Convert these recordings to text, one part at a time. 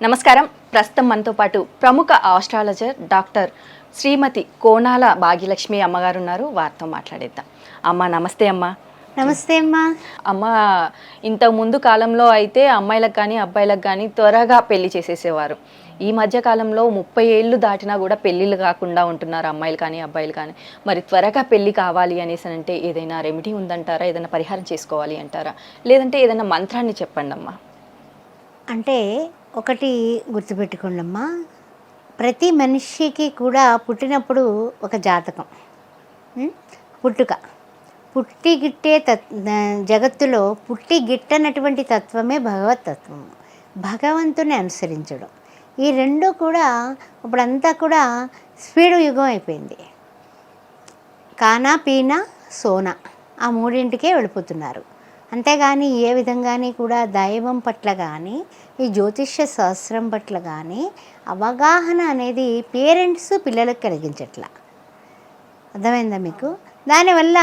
నమస్కారం. ప్రస్తుతం మనతో పాటు ప్రముఖ ఆస్ట్రాలజర్ డాక్టర్ శ్రీమతి కోనాల భాగ్యలక్ష్మి అమ్మగారు ఉన్నారు. వారితో మాట్లాడేద్దాం. అమ్మ నమస్తే అమ్మ. నమస్తే అమ్మా. అమ్మ ఇంత ముందు కాలంలో అయితే అమ్మాయిలకు కానీ అబ్బాయిలకు కానీ త్వరగా పెళ్ళి చేసేసేవారు. ఈ మధ్య కాలంలో ముప్పై ఏళ్ళు దాటినా కూడా పెళ్ళిళ్ళు కాకుండా ఉంటున్నారు అమ్మాయిలు కానీ అబ్బాయిలు కానీ. మరి త్వరగా పెళ్ళి కావాలి అనేసి అంటే ఏదైనా రెమెడీ ఉందంటారా? ఏదైనా పరిహారం చేసుకోవాలి అంటారా? లేదంటే ఏదైనా మంత్రాన్ని చెప్పండి అమ్మా అంటే ఒకటి గుర్తుపెట్టుకోండమ్మా. ప్రతి మనిషికి కూడా పుట్టినప్పుడు ఒక జాతకం. పుట్టుక. పుట్టి గిట్టే తత్ జగత్తులో పుట్టి గిట్టనటువంటి తత్వమే భగవత్ తత్వము భగవంతుని అనుసరించడం. ఈ రెండు కూడా ఇప్పుడంతా కూడా స్పీడ్ యుగం అయిపోయింది. కానా పీనా సోనా ఆ మూడింటికే వెళ్ళిపోతున్నారు. అంతేగాని ఏ విధంగాని కూడా దైవం పట్ల కానీ ఈ జ్యోతిష్య శాస్త్రం పట్ల కానీ అవగాహన అనేది పేరెంట్స్ పిల్లలకు కలిగించట్లా. అర్థమైందా మీకు? దానివల్ల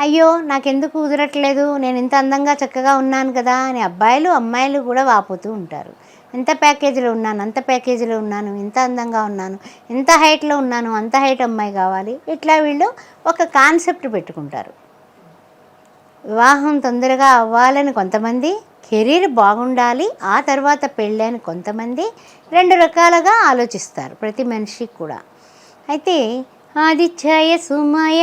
అయ్యో నాకెందుకు కుదరట్లేదు నేను ఇంత అందంగా చక్కగా ఉన్నాను కదా అని అబ్బాయిలు అమ్మాయిలు కూడా వాపోతూ ఉంటారు. ఎంత ప్యాకేజీలో ఉన్నాను అంత ప్యాకేజీలో ఉన్నాను ఇంత అందంగా ఉన్నాను ఎంత హైట్లో ఉన్నాను అంత హైట్ అమ్మాయి కావాలి. ఇట్లా వీళ్ళు ఒక కాన్సెప్ట్ పెట్టుకుంటారు. వివాహం తొందరగా అవ్వాలని కొంతమంది కెరీర్ బాగుండాలి ఆ తర్వాత పెళ్ళని కొంతమంది రెండు రకాలుగా ఆలోచిస్తారు ప్రతి మనిషికి కూడా. అయితే ఆదిత్యాయ సోమాయ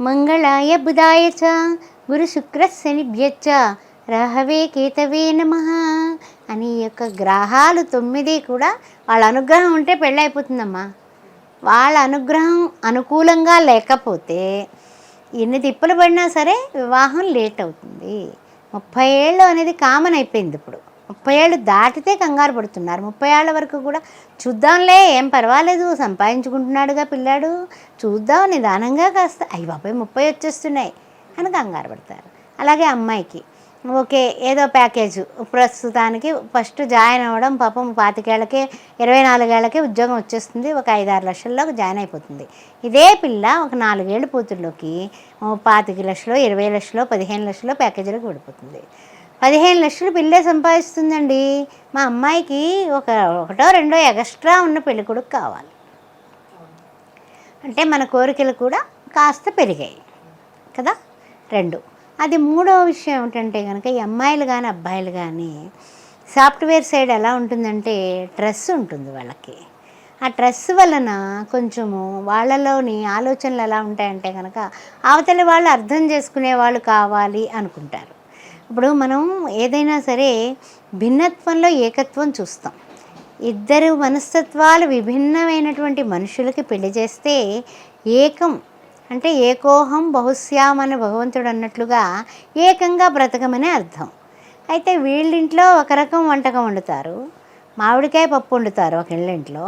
మంగళాయ బుధాయ చ గురు శుక్ర శనిభ్యచ్చ రహవే కేతవే నమ అని యొక్క గ్రహాలు తొమ్మిది కూడా వాళ్ళ అనుగ్రహం ఉంటే పెళ్ళైపోతుందమ్మా వాళ్ళ అనుగ్రహం అనుకూలంగా లేకపోతే ఎన్ని తిప్పలు పడినా సరే వివాహం లేట్ అవుతుంది. ముప్పై ఏళ్ళు అనేది కామన్ అయిపోయింది ఇప్పుడు. ముప్పై ఏళ్ళు దాటితే కంగారు పడుతున్నారు. ముప్పై ఏళ్ళ వరకు కూడా చూద్దాంలే ఏం పర్వాలేదు సంపాదించుకుంటున్నాడుగా పిల్లాడు చూద్దాం నిదానంగా కాస్త. అయ్యి బాబాయ్ ముప్పై వచ్చేస్తున్నాయి అని కంగారు పడతారు. అలాగే అమ్మాయికి. ఓకే ఏదో ప్యాకేజ్. ప్రస్తుతానికి ఫస్ట్ జాయిన్ అవ్వడం పాపం పాతికేళ్ళకే ఇరవై నాలుగేళ్ళకే ఉద్యోగం వచ్చేస్తుంది. ఒక ఐదారు లక్షల్లో జాయిన్ అయిపోతుంది. ఇదే పిల్ల ఒక నాలుగేళ్ళు కూతుర్లోకి పాతిక లక్షలు ఇరవై లక్షలు పదిహేను లక్షలు ప్యాకేజీలకు పడిపోతుంది పదిహేను లక్షలు పిల్లే సంపాదిస్తుందండి. మా అమ్మాయికి ఒక ఒకటో రెండో ఎక్స్ట్రా ఉన్న పెళ్ళి కొడుకు కావాలి. అంటే మన కోరికలు కూడా కాస్త పెరిగాయి. కదా? రెండు. అది మూడో విషయం ఏమిటంటే కనుక ఈ అమ్మాయిలు కానీ అబ్బాయిలు కానీ సాఫ్ట్వేర్ సైడ్ ఎలా ఉంటుందంటే డ్రెస్ ఉంటుంది వాళ్ళకి. ఆ డ్రెస్ వలన కొంచెము వాళ్ళలోని ఆలోచనలు ఎలా ఉంటాయంటే కనుక అవతలి వాళ్ళు అర్థం చేసుకునే వాళ్ళు కావాలి అనుకుంటారు. ఇప్పుడు మనం ఏదైనా సరే భిన్నత్వంలో ఏకత్వం చూస్తాం. ఇద్దరు మనస్తత్వాలు విభిన్నమైనటువంటి మనుషులకి పెళ్ళి చేస్తే ఏకం అంటే ఏకోహం బహుశ్యాం అని భగవంతుడు అన్నట్లుగా ఏకంగా బ్రతకమని అర్థం. అయితే వీళ్ళింట్లో ఒక రకం వంటకం వండుతారు. మామిడికాయ పప్పు వండుతారు ఒకళ్ళింట్లో.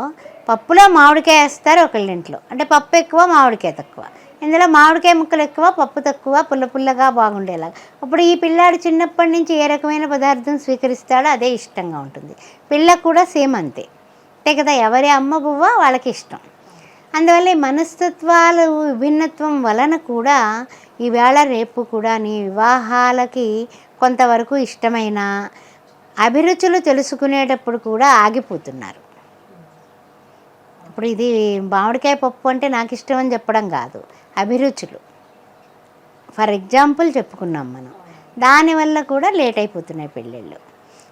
పప్పులో మామిడికాయ వేస్తారు ఒకళ్ళింట్లో. అంటే పప్పు ఎక్కువ మామిడికాయ తక్కువ. ఇందులో మామిడికాయ ముక్కలు ఎక్కువ పప్పు తక్కువ పుల్ల పుల్లగా బాగుండేలాగా. అప్పుడు ఈ పిల్లాడు చిన్నప్పటి నుంచి ఏ రకమైన పదార్థం స్వీకరిస్తాడో అదే ఇష్టంగా ఉంటుంది. పిల్లకు కూడా సేమ్ అంతే. అంతే కదా ఎవరి అమ్మ బువ్వ వాళ్ళకి ఇష్టం. అందువల్ల ఈ మనస్తత్వాలు విభిన్నత్వం వలన కూడా ఈవేళ రేపు కూడా నీ వివాహాలకి కొంతవరకు ఇష్టమైన అభిరుచులు తెలుసుకునేటప్పుడు కూడా ఆగిపోతున్నారు. ఇప్పుడు ఇది మామిడికాయ పప్పు అంటే నాకు ఇష్టం అని చెప్పడం కాదు అభిరుచులు. ఫర్ ఎగ్జాంపుల్ చెప్పుకున్నాం మనం. దానివల్ల కూడా లేట్ అయిపోతున్నాయి పెళ్ళిళ్ళు.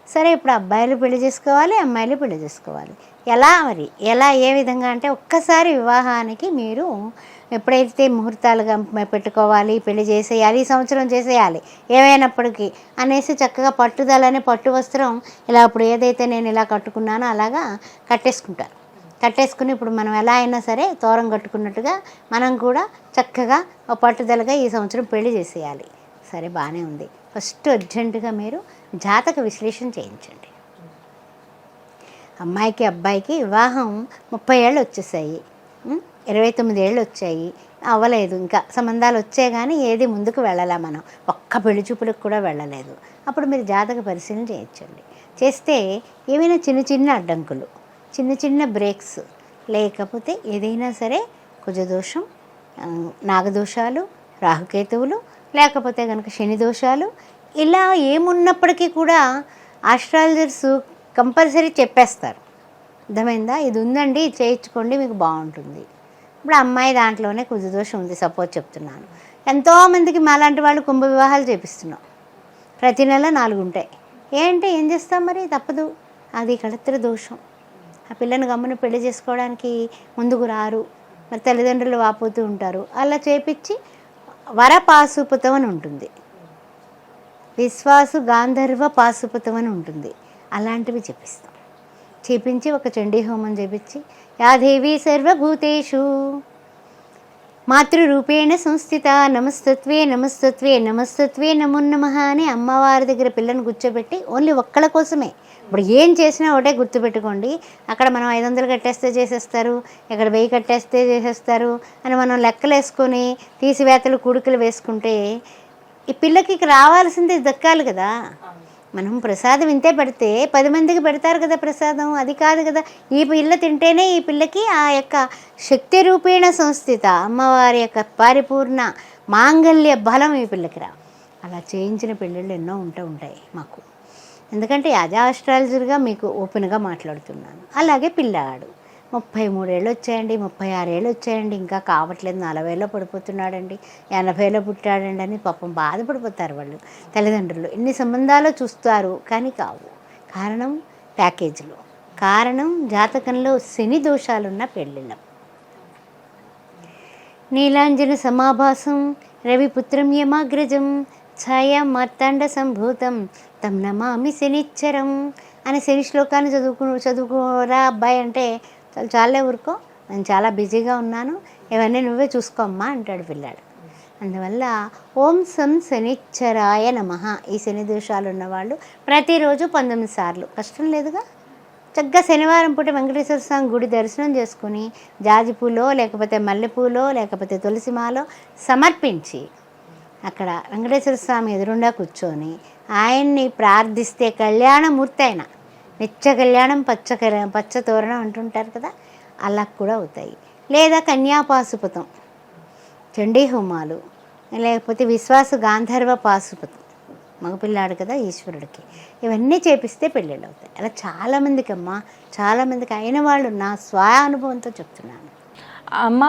సరే ఇప్పుడు అబ్బాయిలు పెళ్ళి చేసుకోవాలి అమ్మాయిలు పెళ్ళి చేసుకోవాలి. ఎలా మరి? ఎలా ఏ విధంగా? అంటే ఒక్కసారి వివాహానికి మీరు ఎప్పుడైతే ముహూర్తాలుగా పెట్టుకోవాలి పెళ్ళి చేసేయాలి ఈ సంవత్సరం చేసేయాలి ఏమైనప్పటికీ అనేసి చక్కగా పట్టుదలనే పట్టు వస్త్రం ఇలా ఇప్పుడు ఏదైతే నేను ఇలా కట్టుకున్నానో అలాగా కట్టేసుకుంటారు. కట్టేసుకుని ఇప్పుడు మనం ఎలా అయినా సరే తోరం కట్టుకున్నట్టుగా మనం కూడా చక్కగా పట్టుదలగా ఈ సంవత్సరం పెళ్ళి చేసేయాలి. సరే బాగానే ఉంది. ఫస్ట్ అర్జెంటుగా మీరు జాతక విశ్లేషణ చేయించండి. అమ్మాయికి అబ్బాయికి వివాహం ముప్పై ఏళ్ళు వచ్చేసాయి. ఇరవై తొమ్మిది ఏళ్ళు వచ్చాయి. అవ్వలేదు. ఇంకా సంబంధాలు వచ్చాయి కానీ ఏది ముందుకు వెళ్ళలే మనం? ఒక్క పెళ్ళి చూపులకు కూడా వెళ్ళలేదు. అప్పుడు మీరు జాతక పరిశీలన చేయించండి. చేస్తే ఏమైనా చిన్న చిన్న అడ్డంకులు చిన్న చిన్న బ్రేక్స్ లేకపోతే ఏదైనా సరే కుజదోషం నాగదోషాలు రాహుకేతువులు లేకపోతే కనుక శని దోషాలు ఇలా ఏమున్నప్పటికీ కూడా ఆస్ట్రాలజర్స్ కంపల్సరీ చెప్పేస్తారు. అర్థమైందా? ఇది ఉందండి చేయించుకోండి మీకు బాగుంటుంది. ఇప్పుడు అమ్మాయి దాంట్లోనే కుజ దోషం ఉంది సపోజ్ చెప్తున్నాను. ఎంతోమందికి మాలాంటి వాళ్ళు కుంభ వివాహాలు చేపిస్తున్నాం. ప్రతి నెల నాలుగు ఉంటాయి ఏంటి? ఏం చేస్తాం మరి? తప్పదు. అది కళత్ర దోషం. ఆ పిల్లని గమ్మున పెళ్ళి చేసుకోవడానికి ముందుకు రారు. మరి తల్లిదండ్రులు వాపోతూ ఉంటారు. అలా చేపించి వరపాశుపతం అని ఉంటుంది. విశ్వాసు గాంధర్వ పాశుపతం అని ఉంటుంది. అలాంటివి చెప్పిస్తాం. చేపించి ఒక చండీ హోమం చేపించి యాదేవి సర్వభూతేషు మాతృరూపేణ సంస్థిత నమస్తత్వే నమస్తత్వే నమస్తత్వే నమో నమ అని అమ్మవారి దగ్గర పిల్లని కూర్చోబెట్టి ఓన్లీ ఒక్కళ్ళ కోసమే. ఇప్పుడు ఏం చేసినా ఒకటే గుర్తుపెట్టుకోండి. అక్కడ మనం ఐదు వందలు కట్టేస్తే చేసేస్తారు ఇక్కడ వెయ్యి కట్టేస్తే చేసేస్తారు అని మనం లెక్కలు వేసుకొని తీసివేతలు కుడుకులు వేసుకుంటే ఈ పిల్లకి రావాల్సింది దక్కాలి కదా. మనం ప్రసాదం ఇంతే పెడితే పది మందికి పెడతారు కదా ప్రసాదం అది కాదు కదా. ఈ పిల్ల తింటేనే ఈ పిల్లకి ఆ యొక్క శక్తి రూపేణ సంస్థిత అమ్మవారి యొక్క పరిపూర్ణ మాంగల్య బలం ఈ పిల్లకి రా. అలా చేయించిన పెళ్ళిళ్ళు ఎన్నో ఉంటూ ఉంటాయి మాకు. ఎందుకంటే యాజా ఆస్ట్రాలజర్గా మీకు ఓపెన్గా మాట్లాడుతున్నాను. అలాగే పిల్లాడు. ముప్పై మూడేళ్ళు వచ్చాయండి ముప్పై ఆరేళ్ళు వచ్చాయండి ఇంకా కావట్లేదు నలభైలో పడిపోతున్నాడండి ఎనభైలో పుట్టాడండి అని పాపం బాధపడిపోతారు వాళ్ళు. తల్లిదండ్రులు ఇన్ని సంబంధాలు చూస్తారు కానీ కావు. కారణం ప్యాకేజీలు. కారణం జాతకంలో శని దోషాలున్న పెళ్ళిళ్ళం. నీలాంజన సమాభాసం రవిపుత్రం యమాగ్రజం ఛాయా మార్తాండ సంభూతం తమ్ నమామి శనిచ్చరం అనే శని శ్లోకాన్ని చదువుకు చదువుకోరా అబ్బాయి అంటే చాలా చాలే ఊరుకో నేను చాలా బిజీగా ఉన్నాను ఇవన్నీ నువ్వే చూసుకోమ్మా అంటాడు పిల్లాడు. అందువల్ల ఓం సం శనిచ్చరాయ నమ. ఈ శని దోషాలు ఉన్నవాళ్ళు ప్రతిరోజు పంతొమ్మిది సార్లు. కష్టం లేదుగా? చక్కగా శనివారం పూట వెంకటేశ్వర స్వామి గుడి దర్శనం చేసుకుని జాజిపూలో లేకపోతే మల్లెపూలో లేకపోతే తులసిమాలో సమర్పించి అక్కడ వెంకటేశ్వర స్వామి ఎదురుండా కూర్చొని ఆయన్ని ప్రార్థిస్తే కళ్యాణమూర్తి అయినా నిత్య కళ్యాణం పచ్చ పచ్చ తోరణం అంటుంటారు కదా అలా కూడా అవుతాయి. లేదా కన్యాపాశుపతం చండీ హోమాలు లేకపోతే విశ్వాస గాంధర్వ పాశుపతం మగపిల్లాడు కదా ఈశ్వరుడికి. ఇవన్నీ చేపిస్తే పెళ్ళిళ్ళు అవుతాయి. అలా చాలామందికి అమ్మా చాలామందికి అయిన వాళ్ళు నా స్వ అనుభవంతో చెప్తున్నాను. అమ్మ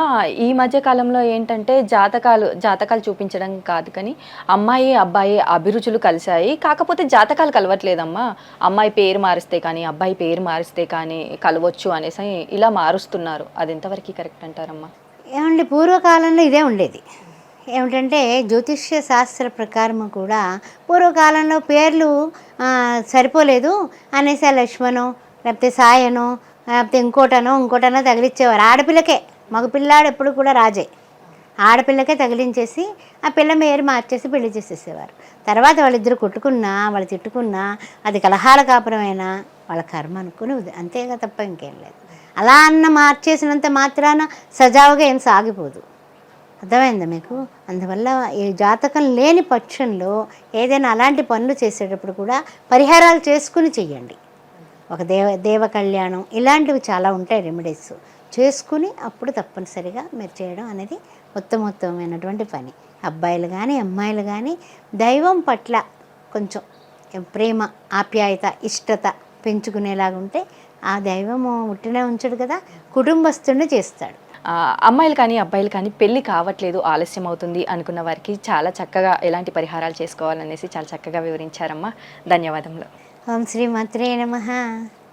ఈ మధ్య కాలంలో ఏంటంటే జాతకాలు జాతకాలు చూపించడం కాదు కానీ అమ్మాయి అబ్బాయి అభిరుచులు కలిశాయి. కాకపోతే జాతకాలు కలవట్లేదమ్మా. అమ్మాయి పేరు మారిస్తే కానీ అబ్బాయి పేరు మారిస్తే కానీ కలవచ్చు అనేసి ఇలా మారుస్తున్నారు. అది ఎంతవరకు కరెక్ట్ అంటారమ్మా? ఏమండి పూర్వకాలంలో ఇదే ఉండేది. ఏమిటంటే జ్యోతిష్య శాస్త్ర ప్రకారం కూడా పూర్వకాలంలో పేర్లు సరిపోలేదు అనేసి లక్ష్మణో లేకపోతే సాయనో లేకపోతే ఇంకోటనో ఇంకోటనో తగిలిచ్చేవారు ఆడపిల్లకే. మగ పిల్లాడు ఎప్పుడు కూడా రాజే. ఆడపిల్లకే తగిలించేసి ఆ పిల్ల మేరు మార్చేసి పెళ్ళి చేసేసేవారు. తర్వాత వాళ్ళిద్దరు కొట్టుకున్నా వాళ్ళు తిట్టుకున్నా అది కలహాల కాపురమైనా వాళ్ళ కర్మ అనుకుని అంతేగా తప్ప ఇంకేం లేదు. అలా అన్న మార్చేసినంత మాత్రాన సజావుగా ఏం సాగిపోదు. అర్థమైందా మీకు? అందువల్ల ఈ జాతకం లేని పక్షంలో ఏదైనా అలాంటి పనులు చేసేటప్పుడు కూడా పరిహారాలు చేసుకుని చెయ్యండి. ఒక దేవ దేవ కళ్యాణం ఇలాంటివి చాలా ఉంటాయి రెమెడీస్. చేసుకుని అప్పుడు తప్పనిసరిగా మీరు చేయడం అనేది ఉత్తమోత్తమైనటువంటి పని. అబ్బాయిలు కానీ అమ్మాయిలు కానీ దైవం పట్ల కొంచెం ప్రేమ ఆప్యాయత ఇష్టత పెంచుకునేలాగా ఉంటే ఆ దైవము ఉట్టినే ఉంచడు కదా కుటుంబస్తుడిని చేస్తాడు. అమ్మాయిలు కానీ అబ్బాయిలు కానీ పెళ్ళి కావట్లేదు ఆలస్యం అవుతుంది అనుకున్న వారికి చాలా చక్కగా ఎలాంటి పరిహారాలు చేసుకోవాలనేసి చాలా చక్కగా వివరించారమ్మా. ధన్యవాదములు. ఓం శ్రీ మాత్రే నమ.